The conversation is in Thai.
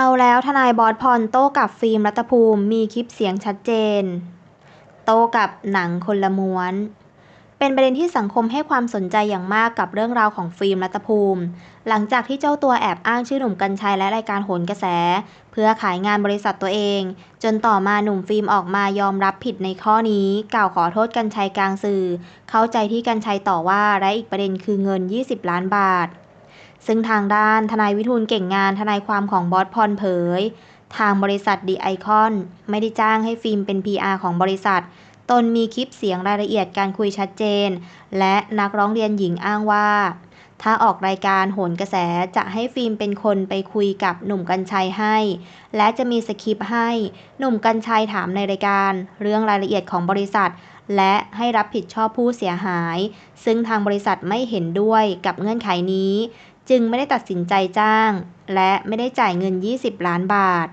เอาแล้วทนายบอสพรโต้กับฟิล์มรัฐภูมิมีคลิปเสียงชัดเจน โต้กับหนังคนละม้วน เป็นประเด็นที่สังคมให้ความสนใจอย่างมากกับเรื่องราวของฟิล์มรัฐภูมิ หลังจากที่เจ้าตัวแอบอ้างชื่อหนุ่มกัญชัยและรายการโหนกระแส เพื่อขายงานบริษัทตัวเอง จนต่อมาหนุ่มฟิล์มออกมายอมรับผิดในข้อนี้ กล่าวขอโทษกัญชัยกลางสื่อ เข้าใจที่กัญชัยต่อว่าและอีกประเด็นคือเงิน 20 ล้านบาท ซึ่งทางด้านทนายวิทูลเก่งงานทนายความของบอสพรเผย ทางบริษัทดีไอคอนไม่ได้จ้างให้ฟิล์มเป็น PR ของบริษัท ตนมีคลิปเสียงรายละเอียดการคุยชัดเจน และนักร้องเรียนหญิงอ้างว่า ถ้าออกรายการโหนกระแสจะให้ฟิล์มเป็นคนไปคุยกับหนุ่มกัญชัยให้ และจะมีสคริปต์ให้ หนุ่มกัญชัยถามในรายการ เรื่องรายละเอียดของบริษัท และให้รับผิดชอบผู้เสียหาย ซึ่งทางบริษัทไม่เห็นด้วยกับเงื่อนไขนี้ จึงไม่ได้ตัดสินใจจ้าง และไม่ได้จ่ายเงิน 20 ล้านบาท